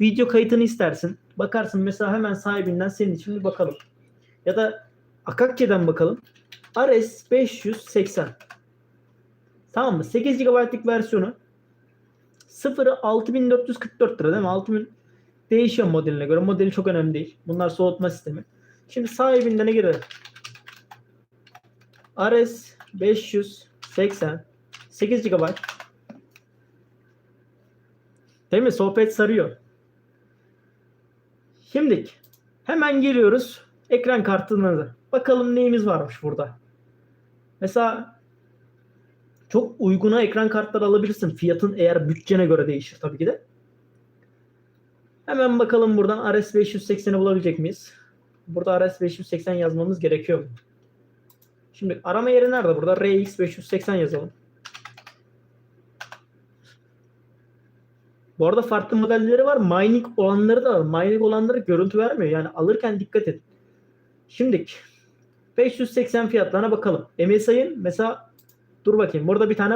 video kayıtını istersin. Bakarsın mesela hemen sahibinden senin için bir bakalım. Ya da Akakke'den bakalım. RS 580. Tamam mı? 8 GB'lık versiyonu. Sıfırı 6444 lira değil mi? 6000 değişiyor modeline göre. Modeli çok önemli değil. Bunlar soğutma sistemi. Şimdi sahibinden girelim. RS 580 8 GB. Değil mi? Sohbet sarıyor. Şimdi hemen geliyoruz ekran kartına. Bakalım neyimiz varmış burada. Mesela çok uyguna ekran kartları alabilirsin. Fiyatın eğer bütçene göre değişir tabii ki de. Hemen bakalım buradan RS 580'i bulabilecek miyiz? Burada RS 580 yazmamız gerekiyor? Şimdi arama yeri nerede burada? RX 580 yazalım. Bu arada farklı modelleri var. Mining olanları da var. Mining olanları görüntü vermiyor. Yani alırken dikkat et. Şimdi 580 fiyatlarına bakalım. MSI'ın mesela dur bakayım. Burada bir tane